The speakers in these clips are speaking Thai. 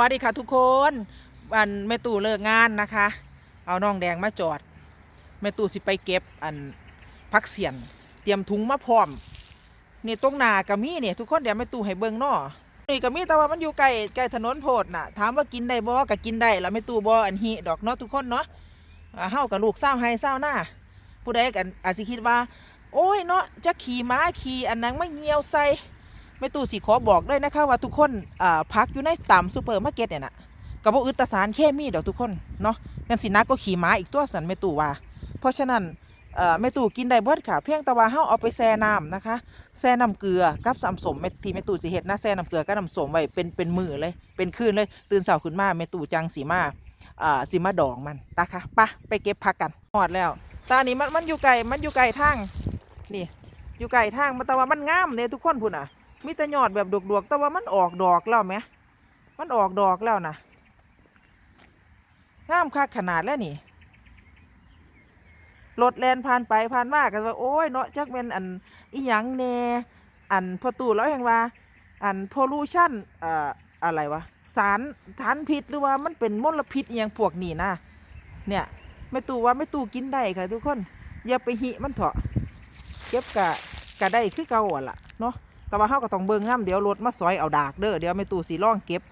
สวัสดีค่ะทุกคนอันแม่ตู่เลิกงานนะคะ เอาน้องแดงมาจอดแม่ตู่สิไปเก็บอันพักเสียน เตรียมถุงมาพร้อมนี่ตรงหนากะมีเนี่ยทุกคนเดี๋ยวแม่ตู่ให้เบิ่งนาะนี่กะมีแต่ว่ามันอยู่ใกล้ใกล้ถนนโพดน่ะถามว่ากินได้บ่ก็กินได้แล้วแม่ตู่บ่อันหิดอกเนาะทุกคนเนาะอ่าเฮากับลูกเศร้าวให้เศร้าหน้าผู้ใดกันอาจสิคิดว่า โอ้ยเนาะจะขี่ม้าขี่อันนั้นไม่เงียวใส่ แม่ตู่สิขอบอกด้วยนะคะว่าทุกคนอ่าพักอยู่ในตามซูเปอร์มาร์เก็ตเนี่ยนะกับว่าอึดตสารเคมีเดี๋ยวทุกคนเนาะงั้นสินักก็ขี่ม้าอีกตัวสันแม่ตู่ว่า เพราะฉะนั้นเอ่อแม่ตู่กินได้เบิดค่ะ เพียงแต่ว่าเฮาเอาไปแช่น้ำนะคะแช่น้ำเกลือกับสำสมแม่ที่แม่ตู่สิเฮ็ดนะแช่น้ำเกลือกับน้ำสมไว้เป็นเป็นมือเลย เป็นคืนเลย ตื่นเช้าขึ้นมาแม่ตู่จังสีมาอ่าสิมาดองมันนะคะปะไปเก็บผักกันหอดแล้วตานี้มันมันอยู่ไกลมันอยู่ไกลทางนี่อยู่ไกลทางมันแต่ว่ามันงามเนี่ยทุกคนพุ่นอะ มีแต่ยอดแบบดวกๆ แต่ว่ามันออกดอกแล้วไหมมันออกดอกแล้วนะงามคักขนาดแล้วนี่รถแลนผ่านไปผ่านมากันว่าโอ้ยเนาะจักเป็นอันอีหยังแน่อันพอตู่แล้วแห่งว่า อันพอลูชันเอ่ออะไรวะสารสารพิษหรือว่ามันเป็นมลพิษอหย่างพวกนี้นะเนี่ยไม่ตู่ว่าไม่ตู่กินได้ค่ะทุกคน อย่าไปหิมันเถอะเก็บกะกะได้คือเก่าอะล่ะเนาะ แต่ว่าเฮาก็ต้องเบิ่งน้ำเดี๋ยวรถมาซอยเอาดากเด้อเดี๋ยวแม่ตู่สีร่องเก็บ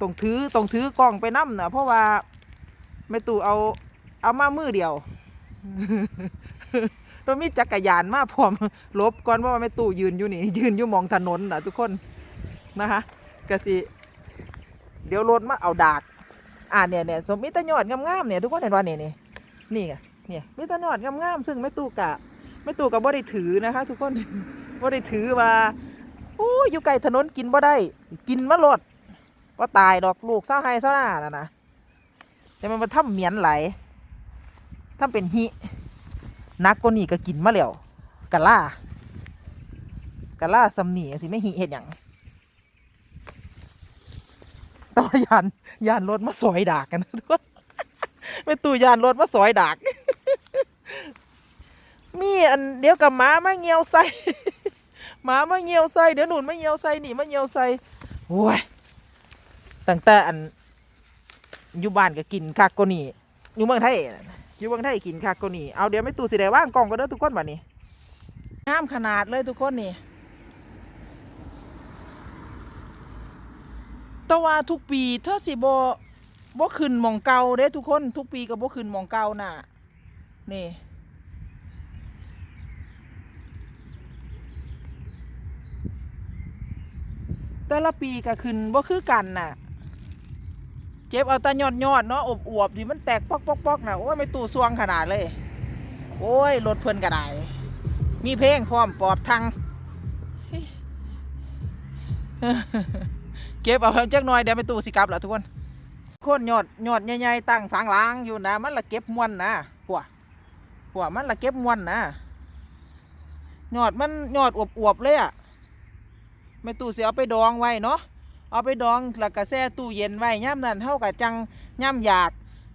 ต้องถือต้องถือกล้องไปน้ำนะเพราะว่าแม่ตู่เอาเอามามือเดียวเรามีจักรยานมาพร้อมลบก่อนเพราะว่าแม่ตู่ยืนอยู่นี่ ยืนอยู่มองถนนนะทุกคนนะคะกะสิเดี๋ยวรถมาเอาดากอ่าเนี่ยเนี่ยสมมิตรยอดงามๆเนี่ยทุกคนเห็นว่าเนี่ยนี่นี่ไงเนี่ยมิตรยอดงามๆซึ่งแม่ตู่กะแม่ตู่กับบ่ได้ถือนะคะ ทุกคน บ่ได้ถือว่าโอ้ยอยู่ไกลถนนกินบ่ได้ กินมาโลดว่าตายดอกลูกเศร้าให้เศร้าหน้านะนะแต่มันมาทำเหมียนไหลทำเป็นหินักกว่านี้ก็กินมาแล้วกะล่ากะล่าสำนีสิไม่หิเห็ดหยังต่อยานยานรถมาสอยดากกันนะทุกคนไม่ตู่ยานรถมาสอยดาก มีอันเดียวกับหมามาเงียวใส่ หมามาเงียวใส่เดี๋ยวหนุนมาเงียวใส่หนี่มาเงียวใส่โอ้ยตั้งแต่อันอยู่บ้านก็กินคักกว่านี่อยู่เมืองไทยอยู่เมืองไทยกินคักกว่านี่เอาเดี๋ยวไม่ตู่สิได้ว่างกล่องก็เด้อทุกคนบัดนี้งามขนาดเลยทุกคนนี่แต่ว่าทุกปีเธอสิบ่บ่ขึ้นมองเก่าเด้ทุกคน ทุกปีก็บ่ขึ้นมองเก่าน่ะนี่ แต่ละปีก็ขึ้นบ่คือกันน่ะ เจ็บเอาตายอดยอดเนาะอบอวบๆที่มันแตกปอกปอกปอกน่ะโอ้ยไม่ตู้ซวงขนาดเลย โอ้ยรถเพิ่นก็ได้มีเพลงพร้อมปอบทางเก็บเอาจักหน่อยเดี๋ยวไปตู้สิกลับแล้วทุกคนคนยอดยอดใหญ่ๆตั้งสางล้างอยู่นะ มันละเก็บมวนนะหัวหัวมันละเก็บมวนนะยอดมันยอดอวบๆเลยอะ ไม่ตู้เสียเอาไปดองไว้เนาะเอาไปดองแล้วก็แช่ตู้เย็นไว้ย่ำนั้นเท่ากับจังย่ำอยาก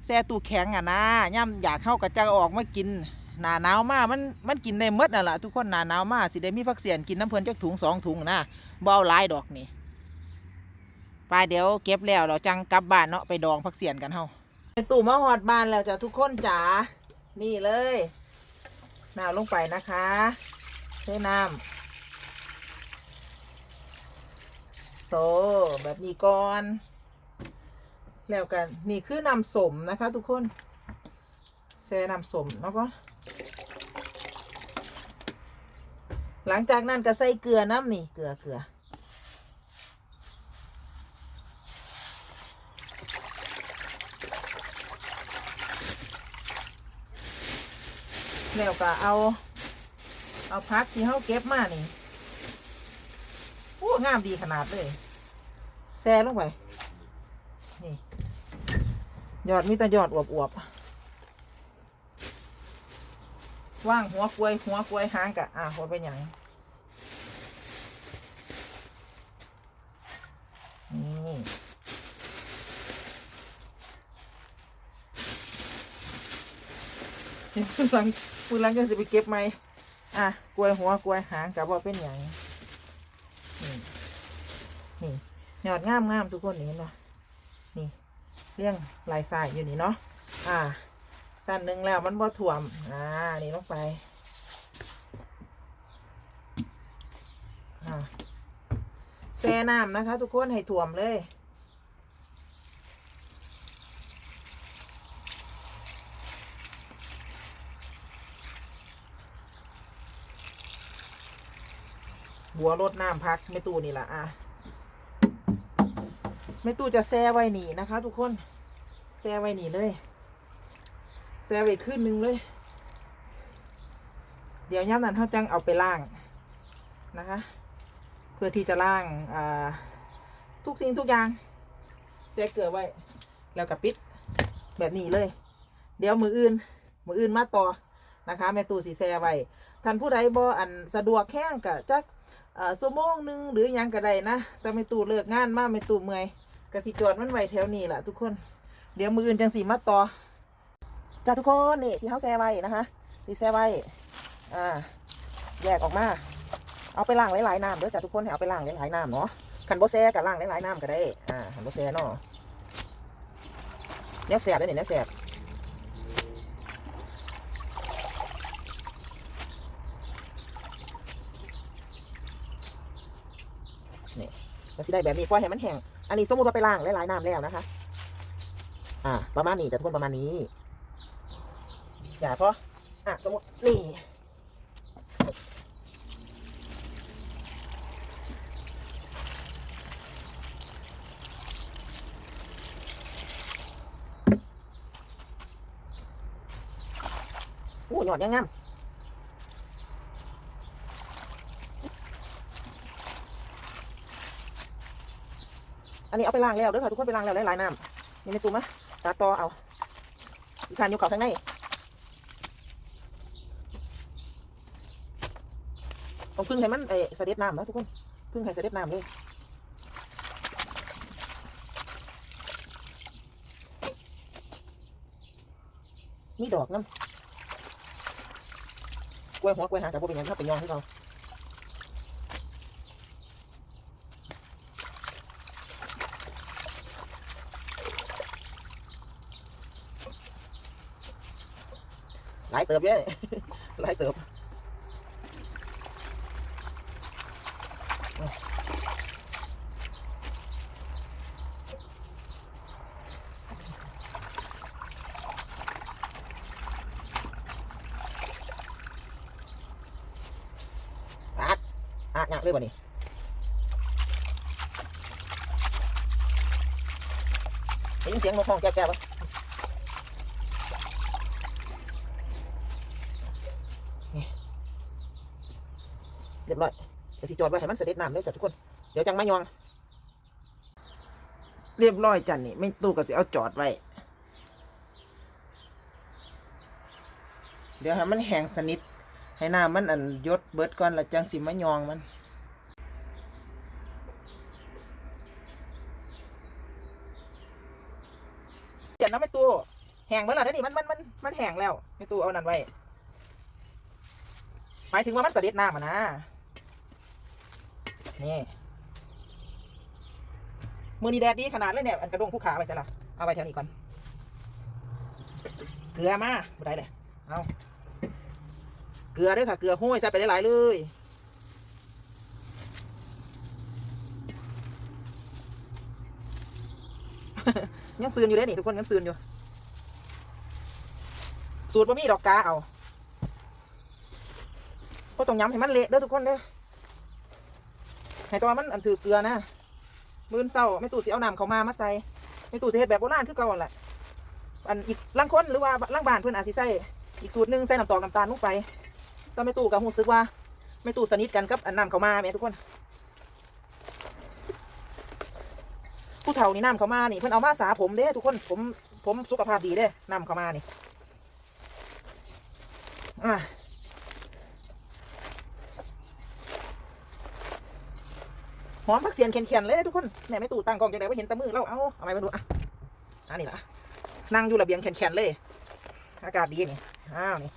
แช่ตู้แข็งอะนะย่ำอยากเข้ากับจังออกมากินหนาหนาวมามันมันกินได้หมดน่ะล่ะทุกคนหนาหนาวมาสิได้มีพักเสียนกินน้ำเพลินจักถุงสองถุงนะบ่เอาหลายดอกนี่ไปเดี๋ยวเก็บแล้วเราจังกลับบ้านเนาะไปดองพักเสียนกันเฮาตู้มาหอดบ้านแล้วจ้ะทุกคนจ๋านี่เลยน้ำลงไปนะคะเทน้ำ โซแบบนี้ก่อน แล้วกันนี่คือน้ำสมนะคะ ทุกคนแช่น้ำสมแล้วก็หลังจากนั้นก็ใส่เกลือน้ำนี่เกลือเกลือแล้วก็เอา เอาพักที่เขาเก็บมานี่ งามดีขนาดเลยแซ่ลงไปนี่ยอดมีแต่ยอดอวบๆว่างหัวกล้วย หัวกล้วยหางกะอะหัวเป็นอย่างนี่พูดหลังพูดหลังจะไปเก็บไหมอะกล้วยหัวกล้วยหางกะว่าเป็นอย่าง นี่ยอดงามงามทุกคนเห็นปะนี่เลี้ยงลายสายอยู่นี่เนาะอ่าสั้นหนึ่งแล้วมันบ่ถ่วมอ่านี่ลงไปอ่าแช่น้ำนะคะ ทุกคนให้ถ่วมเลย บัวรดน้ำพักไม่ตู้นี่ละอะไม่ตู้จะแช่ไว้นี่นะคะ ทุกคนแช่ไว้นี่เลยแช่ไว้ขึ้นนึงเลย เดี๋ยวย่ำนั้นเขาจังเอาไปล่างนะคะ เพื่อที่จะล่างอ่าทุกสิ่งทุกอย่างแช่เกลือไว้ แล้วก็ปิดแบบนี้เลย เดี๋ยวมืออื่น มืออื่นมาต่อนะคะแม่ตู้สีแช่ไว้ท่านผู้ใดบ่อันสะดวกแข้งกะจัก อ่าชั่วโมงหนึ่งหรือยังก็ได้นะแต่ไม่ตู่เลิกงานมาไม่ตู่เมื่อยกสิจอดมันไว้แถวนี้แหละทุกคน เดี๋ยวมืออื่นจังสีมาต่อจ้าทุกคนนี่ที่เขาแซ่ไว้นะคะที่แซ่ไว้อ่าแยกออกมา เอาไปล้างหลายๆน้ำเด้อจ้าทุกคนให้เอาไปล้างหลายๆน้ำเนาะขันโบแซ่กับล้างหลายๆน้ำก็ได้อ่าขันโบแซ่เนาะเนี่ยแสบเลยเนี่ยเนี่ยแสบมัน สิได้แบบนี้ปล่อยให้มันแห้ง อันนี้สมมติว่าไปล้างหลายๆน้ำแล้วนะคะ อ่า ประมาณนี้แต่ทุกคนประมาณนี้ อย่าพออะสมมตินี่โอ้หยอดยังงาม นนี้เอาไปล้างแล้วเด้อค่ะทุกคนไปล้างแล้วหลายๆน้ำนี่ในตู้มะตาต่อเอาอีกทานอยู่เขาข้างในต้องพึ่งให้มันเออเสด็จน้ำนะทุกคนพึ่งให้เสด็จน้ำเลยมีดอกน้ำกล้วยหัวกล้วยหางกับพวกเป็นยังถ้าเป็นยองที่เราหลาย เติบเยอะหลายเติบอัดอัดหนักเลยบ่นี่ได้ยินเสียงนกห้องแจ๊บๆปะ เรียบร้อยเดี๋ยวสิจอดไว้ให้มันเสด็จน้ำเด้อจ้ะทุกคน เดี๋ยวจังมายอง เรียบร้อยจันนี่ไม่ตู้ก็จะเอาจอดไว้ เดี๋ยวให้มันแห้งสนิท ให้น้ำมันอันยดเบิดก่อนแล้วจังสิมายองมันเดี๋ยวนะไม่ตู้แห้งเมื่อไหร่นี่มันมันมันมันแห้งแล้วไม่ตู้เอานั่นไว้หมายถึงว่ามันเสด็จน้ำอะนะ นี่มือนีแดดดีขนาดเลยเนี่ยอันกระด้งผู้ขาไปใช่ละเอาไปแถวนี้ก่อน เกลือมาบ่ได้เลยเอาเกลือด้วยค่ะ เกลือห้วยใส่ไปได้หลายเลยยังซืนอยู่เด้นี่ทุกคนยังซืนอยู่ สูตรบะหมี่ดอกกาเอาก็ต้องย้ำให้มันเละเด้อทุกคนเด้อ ให้ตัวมันอันถือเกลือนะมื้อเศร้าไม่ตู่สิเอาน้ำเขามามาใส่ไม่ตู่สิเฮ็ดแบบโบราณคือเก่าหั่นแหละอันอีกล่างคนหรือว่าล่างบานเพื่อนอาจสิใส่อีกสูตรหนึ่งใส่น้ำตอกน้ำตาลลงไปตอนไม่ตู่กับหูซึกว่าไม่ตู่สนิทกันกับอันน้ำเขามาแม่ทุกคน ผู้เฒ่านี่น้ำเขามานี่เพิ่อนเอามาสาผมเด้ทุกคนผมผมสุขภาพดีเด้น้ำเขามานี่อะ หอมผักเสียนเขียนๆเลยทุกคนแม่ไม่ตู่ตั้งกล้องจังไดว่าเห็นตะมือเราเอาเอาไปมาดูอะอันนี้ละนั่งอยู่ระเบียงแข็งๆเลย อากาศดีนี่อ้าวนี่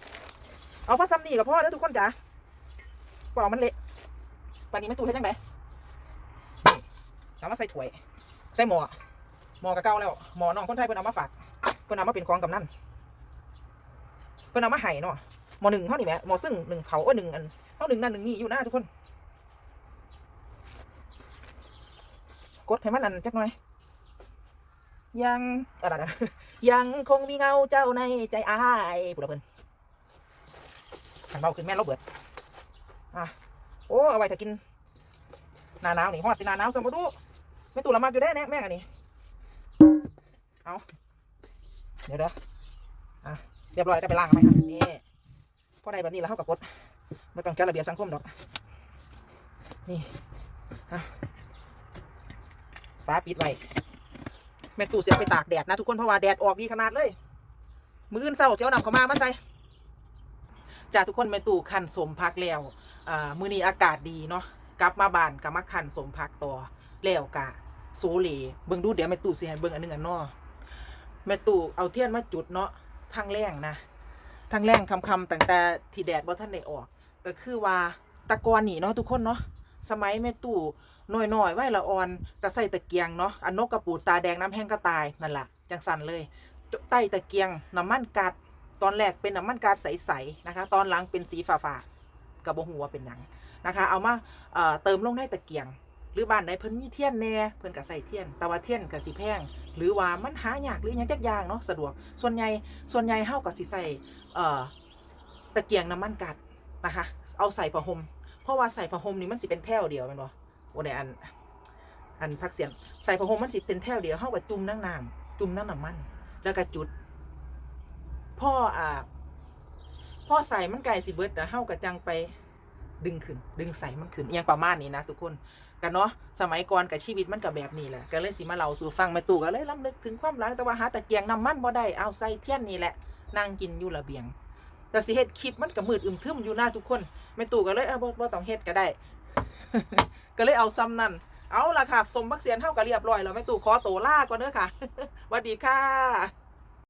เอาผ้าซ้ำนี่กับพ่อแล้วทุกคนจ๋าเปล่ามันเละปานนี้ไม่ตู่ให้จังไดนี่เอามาใส่ถ้วย ใส่หม้อหม้อกระเก้าแล้วหมอน้องคนไทยเพิ่นเอามาฝากเพิ่นเอามาเป็นของกำนันเพิ่นเอามาให้เนาะหม้อหนึ่งเท่านี้แหมหม้อซึ่งหนึ่งเขาเอ้หนึ่งอันเท่าหนึ่งนั่นหนึ่งนี่อยู่หนะทุกคน กดให้มันอันจักหน่อย ยังอะไรนะยังคงมีเงาเจ้าในใจอายผู้ละเพิ่นขันเบาขึ้นแม่นเราเบิดอะโอ้เอาไว้ถ้ากินหนาหนาวนี่ฮอดสิหนาหนาวสมบูรณ์ไม่ตู่ละมากอยู่ได้แน่แม่งอันนี้เอาเดี๋ยวเด้ออะเรียบร้อยก็ไปล้างไหมครับนี่พอได้แบบนี้แล้วเข้ากับกดไม่ต้องจัดระเบียบสังคมดอกนี่อะ ฟ้าปิดไว้แม่ตู่เสียไปตากแดดนะทุกคนเพราะว่าแดดออกดีขนาดเลย มื้ออื่นเศร้าเจ้านำเขามามาใส่จ้าทุกคนแม่ตู่ขันสมพักแล้วอ่ามื้อนี้อากาศดีเนาะกลับมาบ้านกับมาขันสมพักต่อแล้วกะโซเลเบิ่งดูเดี๋ยวแม่ตู่สิให้เบิ่งอันหนึงอันนอแม่ตู่เอาเทียนมาจุดเนาะทางแรงนะทางแรงคำคำๆตั้งแต่ที่แดดบ่ทันได้ออก ก็คือว่าตะกอนนี่เนาะทุกคนเนาะ สมัยแม่ตู่น้อยๆไว้ละอ่อนก็ใส่ตะเกียงเนาะอันนกกระปูดตาแดงน้ำแห้งก็ตายนั่นล่ะจังสันเลยใต้ตะเกียงน้ำมันกัดตอนแรกเป็นน้ำมันกัดใสๆนะคะ ตอนหลังเป็นสีฟ้าๆกับบหัวเป็นหยังนะคะ เอามาเเติมลงในตะเกียง หรือบ้านใดเพิ่นมีเทียนแน่เพิ่นก็ใส่เทียนแต่ว่าเทียนก็สิแพงหรือว่ามันหายากหรือยังจักอย่างเนาะสะดวก ส่วนใหญ่ส่วนใหญ่เฮาก็สิใส่ตะเกียงน้ำมันกัดนะคะ เอาใส่ผ้าห่ม ราะว่าใส่ผ้าห่มนี่มันสิเป็นแถวเดียวแม่นบ่โอ้ในอัน อันพักเสียงใส่ผ้าห่มมันสิเป็นแถวเดียวเฮาก็จุ่มน้ำน้ำจุ่มน้ำน้ำมัน แล้วก็จุดพ่ออ่าพ่อใส่มันไก่สิเบิดนะเฮาก็จังไปดึงขึ้น ดึงใส่มันขึ้นอหยังประมาณนี้นะทุกคนกันเนาะสมัยก่อนกับชีวิตมันก็แบบนี้แหละก็เลยสิมาเล่าสู่ฟังแม่ตู่ก็เลยล้ำลึกถึงความหลังแต่ว่าหาตะเกียงน้ำมันบ่ได้เอาใส่เทียนนี่แหละนั่งกินอยู่ระเบียง แต่สิเฮ็ดคลิปมันก็มืดอึมทึมอยู่หน้าทุกคน แม่ตู่ก็เลยเออบ่บ่ต้องเฮ็ดก็ได้ ก็เลยเอาซ้ำนั่นเอาล่ะค่ะ สมบักเสียนเท่ากับเรียบร้อยแล้วแม่ตู่ขอโตวลาก่อนเด้อค่ะสวัสดีค่ะ